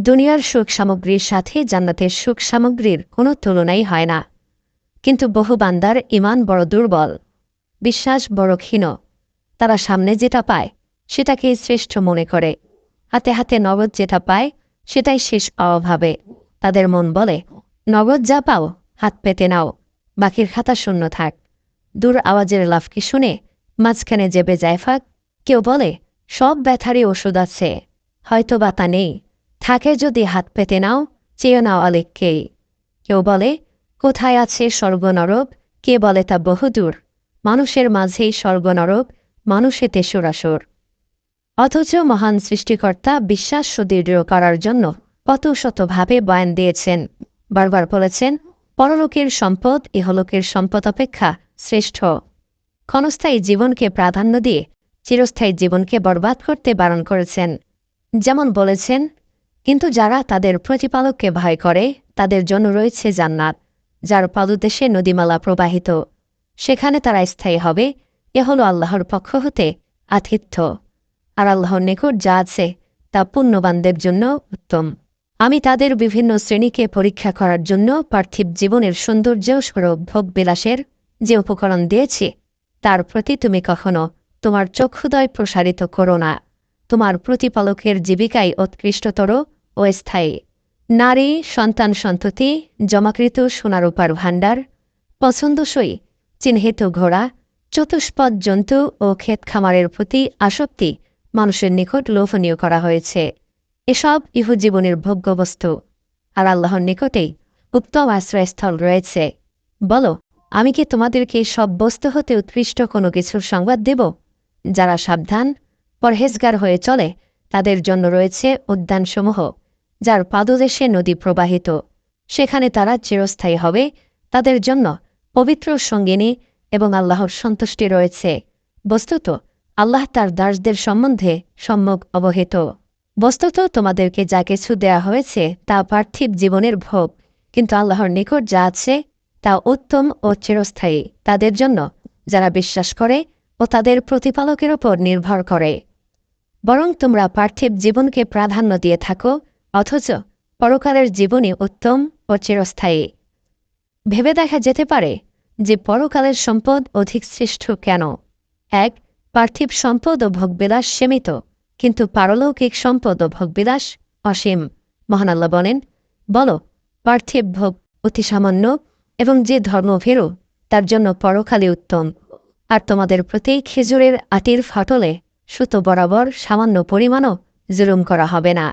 দুনিয়ার সুখ সামগ্রীর সাথে জান্নাতের সুখ সামগ্রীর কোনো তুলনাই হয় না। কিন্তু বহু বান্দার ইমান বড় দুর্বল, বিশ্বাস বড় ক্ষীণ। তারা সামনে যেটা পায় সেটাকেই শ্রেষ্ঠ মনে করে। হাতে হাতে নগদ যেটা পায়, সেটাই শেষ অভাবে। তাদের মন বলে, নগদ যা পাও, হাত পেতে নাও, বাকির খাতা শূন্য থাক। দূর আওয়াজের লাফকে শুনে মাঝখানে জেবে যায় ফাঁক কেউ বলে, সব ব্যথারই ওষুধ আছে হয়তো বা তা নেই। থাকে যদি হাত পেতে নাও, চেয়ে নাও অলেককেই কেউ বলে, কোথায় আছে স্বর্গনরক কে বলে, তা বহুদূর। মানুষের মাঝেই স্বর্গনরক মানুষে তেসুরাসুর অথচ মহান সৃষ্টিকর্তা বিশ্বাস সুদৃঢ় করার জন্য কত শতভাবে বয়ান দিয়েছেন। বারবার বলেছেন, পরলোকের সম্পদ, ইহলোকের সম্পদ অপেক্ষা শ্রেষ্ঠ। ক্ষণস্থায়ী জীবনকে প্রাধান্য দিয়ে চিরস্থায়ী জীবনকে বরবাদ করতে বারণ করেছেন। যেমন বলেছেন কিন্তু যারা তাদের প্রতিপালককে ভয় করে, তাদের জন্য রয়েছে জান্নাত, যার পাদুদেশে নদীমালা প্রবাহিত। সেখানে তারা স্থায়ী হবে, এ হল আল্লাহর পক্ষ হতে আতিথ্য। আর আল্লাহর নিকট যা আছে, তা পুণ্যবানদের জন্য উত্তম। আমি তাদের বিভিন্ন শ্রেণীকে পরীক্ষা করার জন্য পার্থিব জীবনের সৌন্দর্য স্বরূপ ভোগবিলাসের যে উপকরণ দিয়েছি, তার প্রতি তুমি কখনো তোমার চক্ষুদয় প্রসারিত করো না। তোমার প্রতিপালকের জীবিকাই উৎকৃষ্টতর ও স্থায়ী। নারী, সন্তান, সন্ততি, জমাকৃত সোনারূপার ভাণ্ডার, পছন্দসই, চিহ্নিত ঘোড়া, চতুষ্পদ জন্তু ও ক্ষেত খামারের প্রতি আসক্তি মানুষের নিকট লোভনীয় করা হয়েছে। এসব ইহুজীবনের ভোগ্যবস্তু। আর আল্লাহর নিকটেই উত্তম আশ্রয়স্থল রয়েছে। বলো, আমি কি তোমাদেরকে সব বস্তু হতে উৎকৃষ্ট কোনো কিছুর সংবাদ দেব, যারা সাবধান, পরহেজগার হয়ে চলে তাদের জন্য রয়েছে উদ্যানসমূহ, যার পাদদেশে নদী প্রবাহিত। সেখানে তারা চিরস্থায়ী হবে, তাদের জন্য পবিত্র সঙ্গিনী এবং আল্লাহর সন্তুষ্টি রয়েছে। বস্তুত, আল্লাহ তার দাসদের সম্বন্ধে সম্যক অবহিত। বস্তুত, তোমাদেরকে যা কিছু দেয়া হয়েছে তা পার্থিব জীবনের ভোগ, কিন্তু আল্লাহর নিকট যা আছে তা উত্তম ও চিরস্থায়ী। তাদের জন্য যারা বিশ্বাস করে ও তাদের প্রতিপালকের ওপর নির্ভর করে। বরং তোমরা পার্থিব জীবনকে প্রাধান্য দিয়ে থাকো, অথচ পরকালের জীবনই উত্তম ও চিরস্থায়ী। ভেবে দেখা যেতে পারে যে পরকালের সম্পদ অধিক শ্রেষ্ঠ কেন? এক, পার্থিব সম্পদ ও ভোগবিলাস সীমিত, কিন্তু পারলৌকিক সম্পদ ও ভোগবিলাস অসীম। মহানাল্লাহ বলেন, বলো, পার্থিব ভোগ অতি সামান্য এবং যে ধর্মভীরু তার জন্য পরকালে উত্তম। আর তোমাদের প্রতি খেজুরের আটির ফাটলে সুতো বরাবর সামান্য পরিমাণও জুলুম করা হবে না।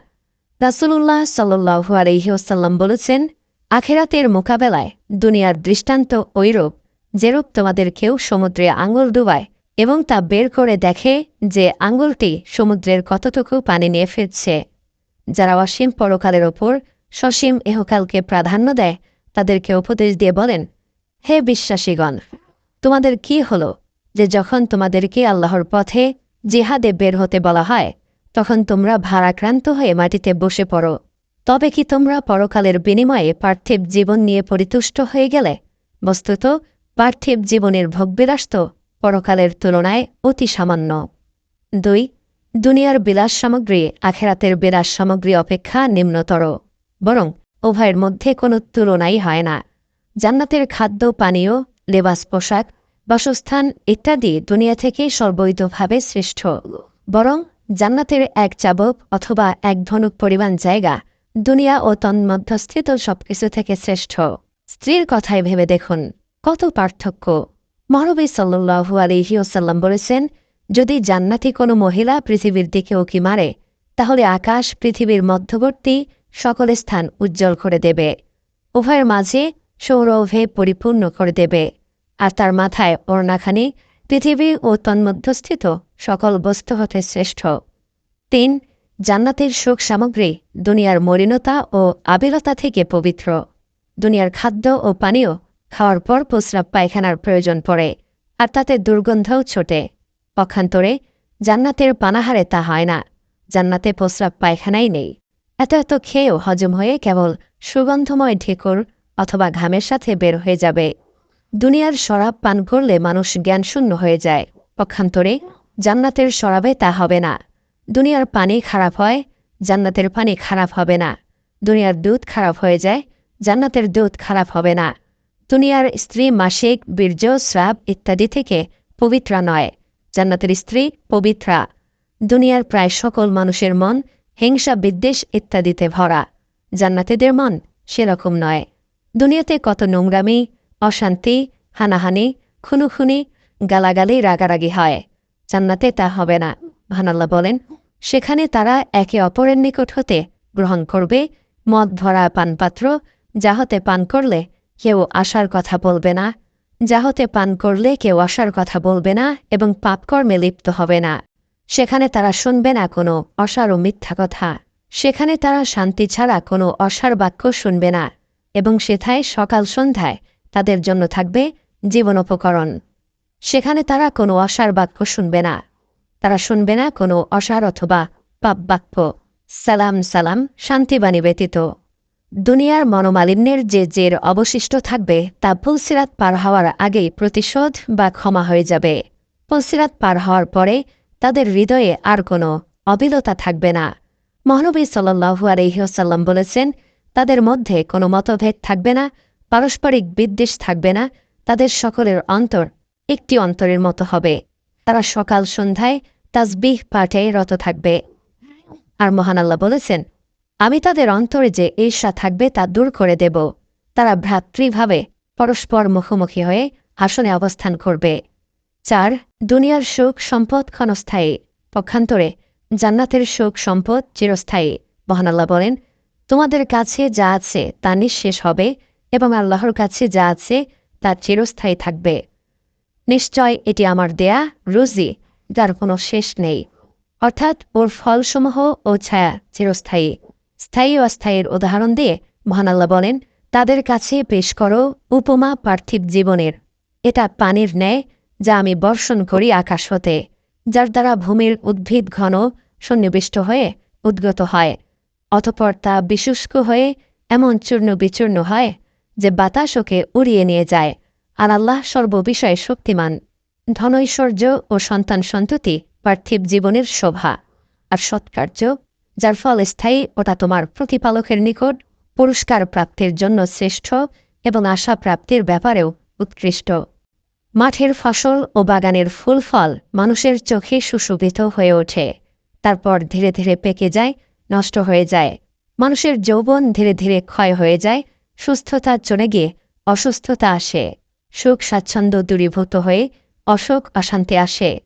রাসুলুল্লাহ সাল্লু আলহিউসাল্লাম বলেছেন, আখেরাতের মোকাবেলায় দুনিয়ার দৃষ্টান্ত ঐরূপ, যেরূপ তোমাদের কেউ সমুদ্রে আঙুল ডুবায় এবং তা বের করে দেখে যে আঙুলটি সমুদ্রের কতটুকু পানি নিয়ে ফিরছে। যারা অসীম পরকালের ওপর সসীম এহকালকে প্রাধান্য দেয়, তাদেরকে উপদেশ দিয়ে বলেন, হে বিশ্বাসীগণ, তোমাদের কি হল যে যখন তোমাদেরকে আল্লাহর পথে জিহাদে বের হতে বলা হয়, তখন তোমরা ভারাক্রান্ত হয়ে মাটিতে বসে পড়ো। তবে কি তোমরা পরকালের বিনিময়ে পার্থিব জীবন নিয়ে পরিতুষ্ট হয়ে গেলে? বস্তুত, পার্থিব জীবনের ভোগবিলাস তো পরকালের তুলনায় অতি সামান্য। দুই, দুনিয়ার বিলাস সামগ্রী আখেরাতের বিলাস সামগ্রী অপেক্ষা নিম্নতর, বরং উভয়ের মধ্যে কোনো তুলনাই হয় না। জান্নাতের খাদ্য, পানীয়, লেবাস, পোশাক বাসস্থান ইত্যাদি দুনিয়া থেকে সর্বৈধভাবে শ্রেষ্ঠ বরং জান্নাতের এক চাবক অথবা এক ধনুক পরিমাণ জায়গা দুনিয়া ও তন্মধ্যস্থিত সবকিছু থেকে শ্রেষ্ঠ। স্ত্রীর কথায় ভেবে দেখুন, কত পার্থক্য। মহানবী সাল্লু আলিহিউসাল্লাম বলেছেন, যদি জান্নাতি কোনো মহিলা পৃথিবীর দিকে ওকি মারে, তাহলে আকাশ পৃথিবীর মধ্যবর্তী সকল স্থান উজ্জ্বল করে দেবে। উভয়ের মাঝে সৌরভে পরিপূর্ণ করে দেবে। আর তার মাথায় ওড়নাখানি পৃথিবী ও তন্মধ্যস্থিত সকল বস্তু হতে শ্রেষ্ঠ। তিন, জান্নাতের সুখ সামগ্রী দুনিয়ার মরিনতা ও আবিলতা থেকে পবিত্র। দুনিয়ার খাদ্য ও পানীয় খাওয়ার পর প্রস্রাব পায়খানার প্রয়োজন পড়ে আর তাতে দুর্গন্ধও ছোটে। পক্ষান্তরে জান্নাতের পানাহারে তা হয় না। জান্নাতে প্রস্রাব পায়খানাই নেই। এত এত খেয়েও হজম হয়ে কেবল সুগন্ধময় ঢেকুর অথবা ঘামের সাথে বের হয়ে যাবে। দুনিয়ার শরাব পান করলে মানুষ জ্ঞানশূন্য হয়ে যায়। পক্ষান্তরে, জান্নাতের শরাবে তা হবে না। দুনিয়ার পানি খারাপ হয়, জান্নাতের পানি খারাপ হবে না। দুনিয়ার দুধ খারাপ হয়ে যায়, জান্নাতের দুধ খারাপ হবে না। দুনিয়ার স্ত্রী মাসিক, বীর্য, স্রাব ইত্যাদি থেকে পবিত্রা নয়। জান্নাতের স্ত্রী পবিত্রা। দুনিয়ার প্রায় সকল মানুষের মন হিংসা, বিদ্বেষ ইত্যাদিতে ভরা। জান্নাতেদের মন সেরকম নয়। দুনিয়াতে কত নোংরামি অশান্তি, হানাহানি, খুনুখুনি, গালাগালি, রাগারাগি হয়। জান্নাতে তা হবে না। ভানাল্লা বলেন, সেখানে তারা একে অপরের নিকট হতে গ্রহণ করবে, মদ ভরা পানপাত্র যাহতে পান করলে কেউ আসার কথা বলবে না যাহতে পান করলে কেউ আসার কথা বলবে না এবং পাপকর্মে লিপ্ত হবে না। সেখানে তারা শুনবে না কোনো অসার ও মিথ্যা কথা। সেখানে তারা শান্তি ছাড়া কোনো অসার বাক্য শুনবে না এবং সেথায় সকাল সন্ধ্যায় তাদের জন্য থাকবে জীবনোপকরণ সেখানে তারা কোনো অসার বাক্য শুনবে না। তারা শুনবে না কোনো অসার অথবা পাপ বাক্য। সালাম সালাম, শান্তিবাণী ব্যতীত। দুনিয়ার মনোমালিন্যের যে জের অবশিষ্ট থাকবে তা পুলসিরাত পার হওয়ার আগেই প্রতিশোধ বা ক্ষমা হয়ে যাবে। পুলসিরাত পার হওয়ার পরে তাদের হৃদয়ে আর কোনো অবিলতা থাকবে না। মহানবী সাল্লু আলহিহসাল্লাম বলেছেন, তাদের মধ্যে কোনো মতভেদ থাকবে না পারস্পরিক বিদ্বেষ থাকবে না, তাদের সকলের অন্তর একটি অন্তরের মতো হবে। তারা সকাল সন্ধ্যায় তাজবিহ পাঠে রত থাকবে। আর মহান আল্লাহ বলেছেন, আমি তাদের অন্তরে যে ঈর্ষা থাকবে তা দূর করে দেব। তারা ভ্রাতৃভাবে পরস্পর মুখোমুখি হয়ে আসনে অবস্থান করবে। চার, দুনিয়ার সুখ সম্পদ ক্ষণস্থায়ী। পক্ষান্তরে জান্নাতের সুখ সম্পদ চিরস্থায়ী। মহানাল্লাহ বলেন, তোমাদের কাছে যা আছে তা নিঃশেষ হবে। এবং আল্লাহর কাছে যা আছে তা চিরস্থায়ী থাকবে। নিশ্চয় এটি আমার দেয়া রুজি, যার কোনো শেষ নেই। অর্থাৎ ওর ফলসমূহ ও ছায়া চিরস্থায়ী। স্থায়ী অস্থায়ীর উদাহরণ দিয়ে মহানাল্লাহ বলেন, তাদের কাছে পেশ করো উপমা পার্থিব জীবনের। এটা পানির ন্যায়, যা আমি বর্ষণ করি আকাশ হতে, যার দ্বারা ভূমির উদ্ভিদ ঘন, সন্নিবিষ্ট হয়ে উদ্গত হয়, অতপর তা বিশুষ্ক হয়ে এমন চূর্ণ বিচূর্ণ হয় যে বাতাস ওকে উড়িয়ে নিয়ে যায়, আর আল্লাহ সর্ববিষয়ে শক্তিমান। ধনৈশ্বর্য ও সন্তান সন্ততি পার্থিব জীবনের শোভা আর সৎকার্য, যার ফল স্থায়ী ওটা তোমার প্রতিপালকের নিকট পুরস্কার প্রাপ্তির জন্য শ্রেষ্ঠ এবং আশা প্রাপ্তির ব্যাপারেও উৎকৃষ্ট। মাঠের ফসল ও বাগানের ফুল ফল মানুষের চোখে সুশোভিত হয়ে ওঠে। তারপর ধীরে ধীরে পেকে যায়, নষ্ট হয়ে যায়। মানুষের যৌবন ধীরে ধীরে ক্ষয় হয়ে যায় সুস্থতা চলে গিয়ে অসুস্থতা আসে। সুখ স্বাচ্ছন্দ্য দূরীভূত হয়ে অশোক অশান্তি আসে।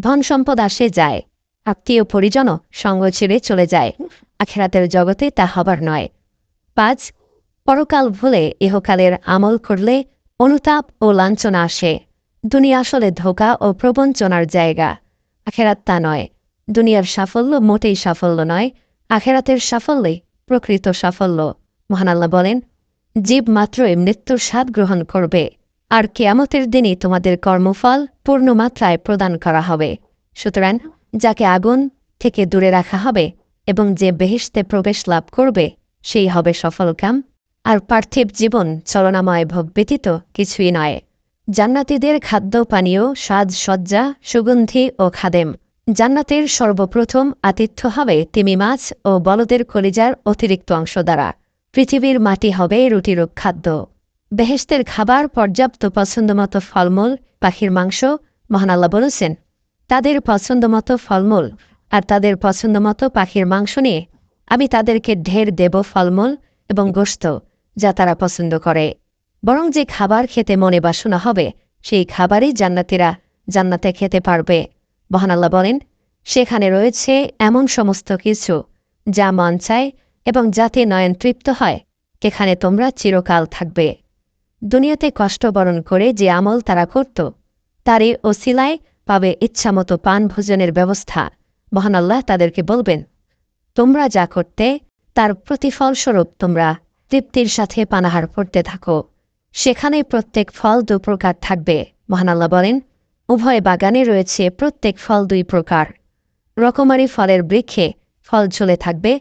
ধন সম্পদ আসে যায়। আত্মীয় পরিজনও সঙ্গ ছেড়ে চলে যায়। আখেরাতের জগতে তা হবার নয়। পাঁচ, পরকাল ভুলে ইহকালের আমল করলে অনুতাপ ও লাঞ্ছনা আসে। দুনিয়া আসলে ধোকা ও প্রবঞ্চনার জায়গা। আখেরাত তা নয়। দুনিয়ার সাফল্য মোটেই সাফল্য নয়। আখেরাতের সাফল্যই প্রকৃত সাফল্য। মহানাল্লাহ বলেন জীব মাত্রই মৃত্যুর স্বাদ গ্রহণ করবে, আর কেয়ামতের দিনই তোমাদের কর্মফল পূর্ণমাত্রায় প্রদান করা হবে। সুতরাং যাকে আগুন থেকে দূরে রাখা হবে এবং যে বেহিস্তে প্রবেশ লাভ করবে, সেই হবে সফলকাম আর পার্থিব জীবন চলনাময় ভোগ ব্যতীত কিছুই নয়। জান্নাতীদের খাদ্য, পানীয় সাজ সজ্জা সুগন্ধি ও খাদেম। জান্নাতের সর্বপ্রথম আতিথ্য হবে তিমি মাছ ও বলদের কলিজার অতিরিক্ত অংশ দ্বারা। পৃথিবীর মাটি হবে রুটির খাদ্য। বেহেস্তের খাবার পর্যাপ্ত পছন্দমতো ফলমূল, পাখির মাংস মহানাল্লাহ বলেছেন, তাদের পছন্দমতো ফলমূল আর তাদের পছন্দমতো পাখির মাংস নিয়ে আমি তাদেরকে ঢের দেব ফলমূল এবং গোস্ত যা তারা পছন্দ করে। বরং যে খাবার খেতে মনে বাসনা হবে, সেই খাবারই জান্নাতিরা জান্নাতে খেতে পারবে। মহানাল্লাহ বলেন, সেখানে রয়েছে এমন সমস্ত কিছু যা মন চায় এবং যাতে নয়ন তৃপ্ত হয় সেখানে তোমরা চিরকাল থাকবে। দুনিয়াতে কষ্ট বরণ করে যে আমল তারা করত তারে ওসিলায় পাবে ইচ্ছামতো পান ভোজনের ব্যবস্থা। মহানাল্লাহ তাদেরকে বলবেন, তোমরা যা করতে, তার প্রতিফলস্বরূপ তোমরা তৃপ্তির সাথে পানাহার করতে থাকো। সেখানে প্রত্যেক ফল দু প্রকার থাকবে। মহানাল্লাহ বলেন, উভয় বাগানে রয়েছে প্রত্যেক ফল দুই প্রকার। রকমারি ফলের বৃক্ষে ফল চলে থাকবে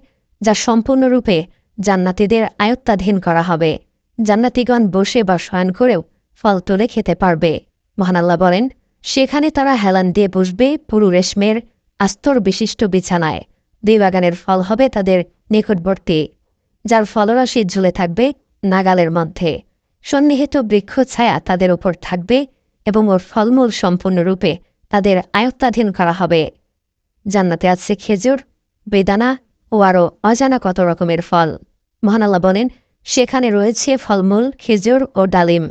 যা সম্পূর্ণরূপে জান্নাতিদের আয়ত্তাধীন করা হবে। জান্নাতিগণ বসে বা শয়ন করেও ফল তুলে খেতে পারবে। মহানাল্লাহ বলেন, সেখানে তারা হেলান দিয়ে বসবে পুরু রেশমের আস্তর বিশিষ্ট বিছানায়। বাগানের ফল হবে তাদের নিকটবর্তী, যার ফলরাশি ঝুলে থাকবে নাগালের মধ্যে। সন্নিহিত বৃক্ষ ছায়া তাদের ওপর থাকবে এবং ওর ফলমূল সম্পূর্ণরূপে তাদের আয়ত্তাধীন করা হবে। জান্নাতে আছে খেজুর, বেদানা ও আরও অজানা কত রকমের ফল। মহানাল্লাহ বলেন, সেখানে রয়েছে ফলমূল, খেজুর ও ডালিম।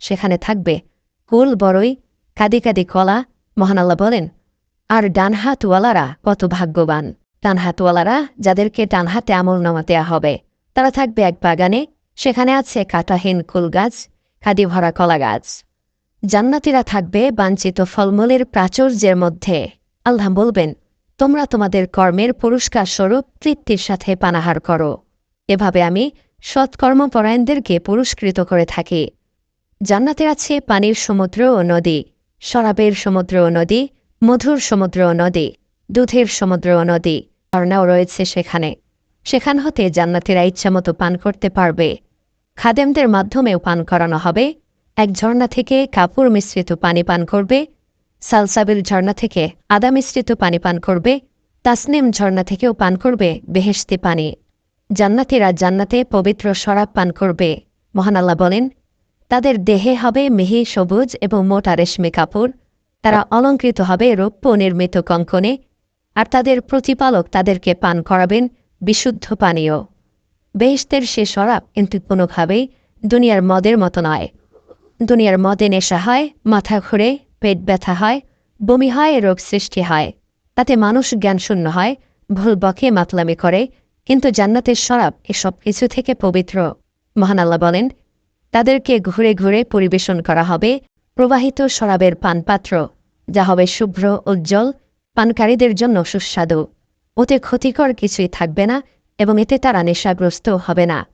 সেখানে থাকবে কুল বড়ই কাদি কাদি কলা। মহানাল্লাহ বলেন, আর ডানহাতওয়ালারা কত ভাগ্যবান। ডানহাতওয়ালারা যাদেরকে ডানহাতে আমল নামা দেয়া হবে, তারা থাকবে এক বাগানে। সেখানে আছে কাটাহীন কুল গাছ খাদি ভরা কলা গাছ। জান্নাতিরা থাকবে বাঞ্ছিত ফলমূলের প্রাচুর্যের মধ্যে। আল্লাহ বলবেন তোমরা তোমাদের কর্মের পুরস্কার স্বরূপ তৃপ্তির সাথে পানাহার করো। এভাবে আমি সৎকর্মপরায়ণদেরকে পুরস্কৃত করে থাকি। জান্নাতে আছে পানির সমুদ্র ও নদী, শরাবের সমুদ্র ও নদী, মধুর সমুদ্র ও নদী, দুধের সমুদ্র ও নদী, ঝর্ণাও রয়েছে সেখানে। সেখান হতে জান্নাতিরা ইচ্ছামতো পান করতে পারবে। খাদেমদের মাধ্যমেও পান করানো হবে। এক ঝর্ণা থেকে কাপড় মিশ্রিত পানি পান করবে সালসাবিল ঝর্ণা থেকে আদা মিশ্রিত পানি পান করবে, তাসনিম ঝর্ণা থেকেও পান করবে বেহেশতি পানি। জান্নাতিরা জান্নাতে পবিত্র শরাব পান করবে। মহান আল্লাহ বলেন, তাদের দেহে হবে মিহি সবুজ এবং মোটা রেশমি কাপড়, তারা অলঙ্কৃত হবে রৌপ্য নির্মিত কঙ্কনে, আর তাদের প্রতিপালক তাদেরকে পান করাবেন বিশুদ্ধ পানীয়। বেহেস্তের সে শরাব কিন্তু কোনোভাবেই দুনিয়ার মদের মতো নয়। দুনিয়ার মদে নেশা হয়, মাথা ঘুরে পেট ব্যথা হয়, বমি হয়, রোগ সৃষ্টি হয়। তাতে মানুষ জ্ঞানশূন্য হয়, ভুল বকে মাতলামি করে, কিন্তু জান্নাতের শরাব এসব কিছু থেকে পবিত্র। মহান আল্লাহ বলেন, তাদেরকে ঘুরে ঘুরে পরিবেশন করা হবে, প্রবাহিত শরাবের পানপাত্র, যা হবে শুভ্র, উজ্জ্বল, পানকারীদের জন্য সুস্বাদু। ওতে ক্ষতিকর কিছুই থাকবে না এবং এতে তারা নেশাগ্রস্ত হবে না।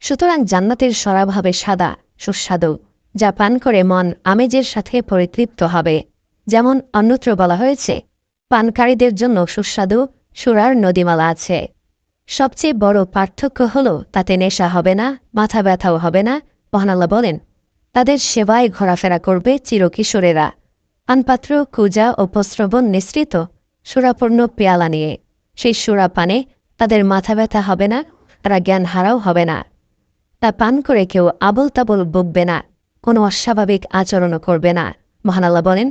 সুতরাং জান্নাতের শরাব হবে সাদা, সুস্বাদু। যা পান করে মন আমেজের সাথে পরিতৃপ্ত হবে। যেমন অন্যত্র বলা হয়েছে, পানকারীদের জন্য সুস্বাদু সুরার নদীমালা আছে। সবচেয়ে বড় পার্থক্য হল, তাতে নেশা হবে না, মাথা ব্যথাও হবে না। মহানাল্লাহ বলেন, তাদের সেবায় ঘোরাফেরা করবে চিরকিশোরেরা। পানপাত্র কুজা ও প্রস্রবণ নিঃসৃত সুরাপূর্ণ পেয়ালা নিয়ে। সেই সুরা পানে তাদের মাথা ব্যথা হবে না, তারা জ্ঞান হারাও হবে না। তা পান করে কেউ আবল তাবল বকবে না। কোনো অস্বাভাবিক আচরণও করবে না। মহানাল্লাহ বলেন,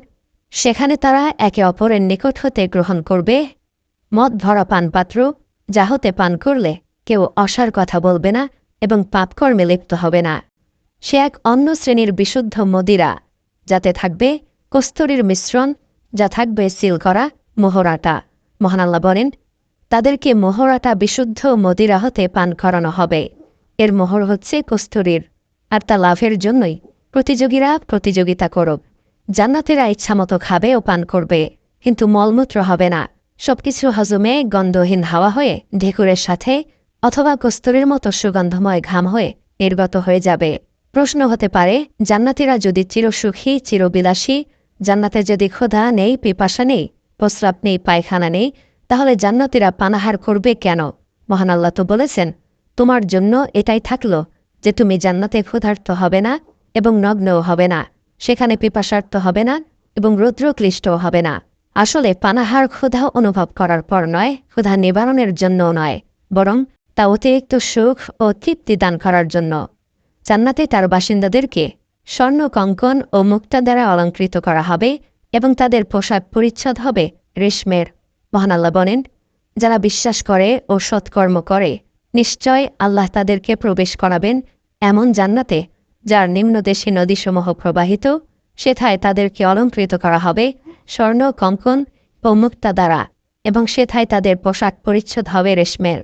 সেখানে তারা একে অপরের নিকট হতে গ্রহণ করবে। মদ ভরা পানপাত্র, যা হতে পান করলে কেউ অসার কথা বলবে না এবং পাপকর্মে লিপ্ত হবে না। সে এক অন্য শ্রেণির বিশুদ্ধ মদিরা, যাতে থাকবে কস্তরীর মিশ্রণ, যা থাকবে সিল করা মোহরাটা। মহানাল্লাহ বলেন, তাদেরকে মোহরাটা বিশুদ্ধ মদিরা হতে পান করানো হবে। এর মোহর হচ্ছে কস্তরীর, আর তা লাভের জন্যই প্রতিযোগীরা প্রতিযোগিতা করুক। জান্নাতেরা ইচ্ছামতো খাবে ও পান করবে, কিন্তু মলমূত্র হবে না। সবকিছু হজমে গন্ধহীন হাওয়া হয়ে ঢেকুরের সাথে অথবা কস্তরের মতো সুগন্ধময় ঘাম হয়ে নির্গত হয়ে যাবে। প্রশ্ন হতে পারে, জান্নাতিরা যদি চিরসুখী, চিরবিলাসী, জান্নাতে যদি ক্ষোধা নেই, পিপাসা নেই, প্রস্রাব নেই, পায়খানা নেই, তাহলে জান্নাতিরা পানাহার করবে কেন? মহান আল্লাহ তো বলেছেন, তোমার জন্য এটাই থাকল যে তুমি জান্নাতে ক্ষুধার্ত হবে না এবং নগ্নও হবে না। সেখানে পিপাসার্থ হবে না এবং রৌদ্রক্লিষ্টও হবে না। আসলে পানাহার ক্ষুধা অনুভব করার পর নয়, ক্ষুধা নিবারণের জন্যও নয়, বরং তা অতিরিক্ত সুখ ও তৃপ্তি দান করার জন্য। জান্নাতে তার বাসিন্দাদেরকে স্বর্ণ কঙ্কন ও মুক্তা দ্বারা অলঙ্কৃত করা হবে এবং তাদের পোশাক পরিচ্ছদ হবে রেশমের। মহানাল্লাহ বলেন, যারা বিশ্বাস করে ও সৎকর্ম করে, নিশ্চয় আল্লাহ তাদেরকে প্রবেশ করাবেন এমন জান্নাতে যার নিম্নদেশে নদীসমূহ প্রবাহিত, সেথায় তাদেরকে অলঙ্কৃত করা হবে স্বর্ণ, কঙ্কন ও মুক্তা দ্বারা, এবং সেথায় তাদের পোশাক পরিচ্ছদ হবে রেশমের।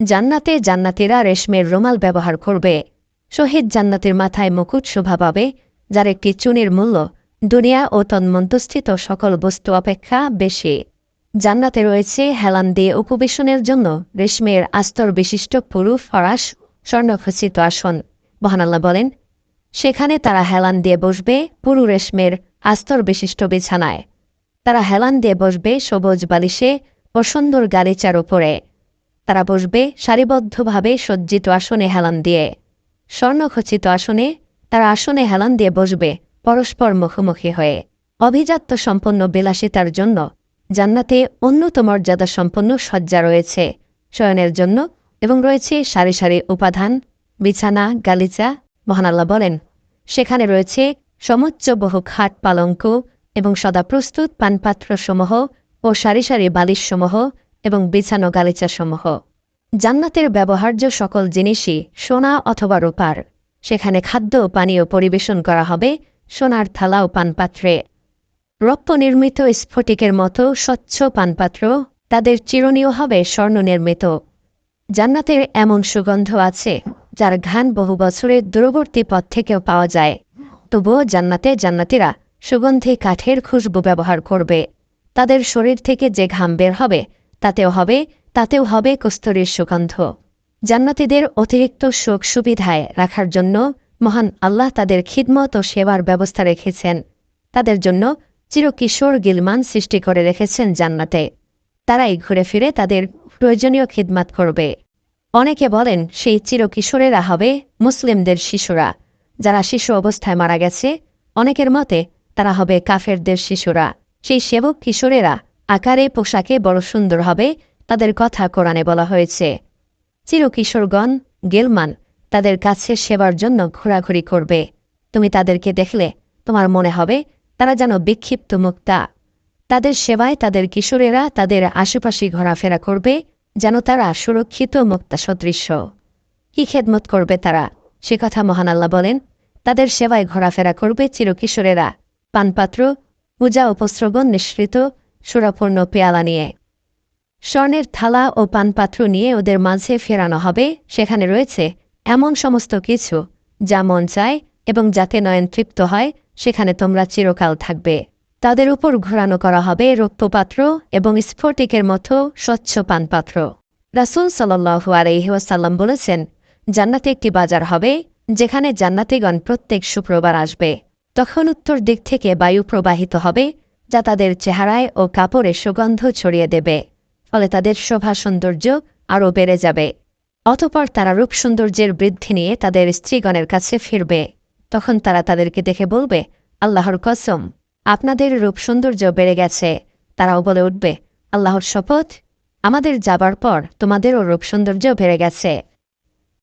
জান্নাতে জান্নাতিরা রেশমের রুমাল ব্যবহার করবে। শহীদ জান্নাতের মাথায় মুকুট শোভা পাবে, যার একটি চুনির মূল্য দুনিয়া ও তন্মন্তস্থিত সকল বস্তু অপেক্ষা বেশি। জান্নাতে রয়েছে হেলান দিয়ে উপবেশনের জন্য রেশমের আস্তর বিশিষ্ট পুরু ফরাস স্বর্ণখচিত আসন। মহানাল্লাহ বলেন, সেখানে তারা হেলান দিয়ে বসবে পুরু রেশমের আস্তর বিশিষ্ট বিছানায়। তারা হেলান দিয়ে বসবে সবুজ বালিশে ও সুন্দর গালিচার উপরে। তারা বসবে সারিবদ্ধভাবে সজ্জিত আসনে হেলান দিয়ে। স্বর্ণখচিত আসনে তারা আসনে হেলান দিয়ে বসবে পরস্পর মুখোমুখি হয়ে। অভিজাত্য সম্পন্ন বিলাসিতার জন্য জান্নাতে উন্নত মর্যাদা সম্পন্ন শয্যা রয়েছে। শয়নের জন্য এবং রয়েছে সারি সারি উপাদান বিছানা, গালিচা মহান আল্লাহ বলেন। সেখানে রয়েছে সমুচ্চ বহু খাট পালঙ্ক এবং সদা প্রস্তুত পানপাত্রসমূহ ও সারি সারি বালিশসমূহ এবং বিছানো গালিচাসমূহ। জান্নাতের ব্যবহার্য সকল জিনিসই সোনা অথবা রূপার। সেখানে খাদ্য ও পানীয় পরিবেশন করা হবে সোনার থালা ও পানপাত্রে। রৌপ্য নির্মিত স্ফটিকের মতো স্বচ্ছ পানপাত্র তাদের চিরনীয় হবে স্বর্ণ নির্মিত জান্নাতের এমন সুগন্ধ আছে, যার ঘান বহু বছরের দূরবর্তী পথ থেকেও পাওয়া যায়। তবুও জান্নাতে জান্নাতিরা সুগন্ধি কাঠের খুশবু ব্যবহার করবে। তাদের শরীর থেকে যে ঘাম বের হবে, তাতেও হবে তাতেও হবে কস্তুরীর সুগন্ধ। জান্নাতিদের অতিরিক্ত সুখ সুবিধায় রাখার জন্য মহান আল্লাহ তাদের খিদমত ও সেবার ব্যবস্থা রেখেছেন। তাদের জন্য চিরকিশোর গিলমান সৃষ্টি করে রেখেছেন জান্নাতে। তারাই ঘুরে ফিরে তাদের প্রয়োজনীয় খিদমাত করবে। অনেকে বলেন, সেই চিরকিশোরেরা হবে মুসলিমদের শিশুরা। যারা শিশু অবস্থায় মারা গেছে, অনেকের মতে তারা হবে কাফেরদের শিশুরা। সেই সেবক কিশোরেরা আকারে পোশাকে বড় সুন্দর হবে, তাদের কথা কোরআনে বলা হয়েছে। চিরকিশোরগণ, গেলমান, তাদের কাছে সেবার জন্য ঘোরাঘুরি করবে। তুমি তাদেরকে দেখলে তোমার মনে হবে তারা যেন বিক্ষিপ্ত মুক্তা তাদের সেবায় তাদের কিশোরেরা তাদের আশেপাশে ঘোরাফেরা করবে, যেন তারা সুরক্ষিত মুক্তা সদৃশ্য। কি খেদমত করবে তারা? সে কথা মহান আল্লাহ বলেন, তাদের সেবায় ঘোরাফেরা করবে চিরকিশোরেরা। পানপাত্র, পূজা উপস্রবণ নিঃসৃত, সুরাপূর্ণ পেয়ালা নিয়ে। স্বর্ণের থালা ও পানপাত্র নিয়ে ওদের মাঝে ফেরানো হবে। সেখানে রয়েছে এমন সমস্ত কিছু যা মন চায় এবং যাতে নয়ন তৃপ্ত হয়, সেখানে তোমরা চিরকাল থাকবে। তাদের উপর ঘোরানো করা হবে রৌপ্যপাত্র এবং স্ফটিকের মতো স্বচ্ছ পানপাত্র। রাসুল সাল্লু আলহিহাসাল্লাম বলেছেন, জান্নাতে একটি বাজার হবে, যেখানে জান্নাতিগণ প্রত্যেক শুক্রবার আসবে। তখন উত্তর দিক থেকে বায়ু প্রবাহিত হবে, যা তাদের চেহারায় ও কাপড়ে সুগন্ধ ছড়িয়ে দেবে। ফলে তাদের শোভা সৌন্দর্য আরও বেড়ে যাবে। অতপর তারা রূপ সৌন্দর্যের বৃদ্ধি নিয়ে তাদের স্ত্রীগণের কাছে ফিরবে। তখন তারা তাদেরকে দেখে বলবে, আল্লাহর কসম। আপনাদের রূপ সৌন্দর্য বেড়ে গেছে। তারাও বলে উঠবে, আল্লাহর শপথ? আমাদের যাবার পর তোমাদেরও রূপ সৌন্দর্য বেড়ে গেছে।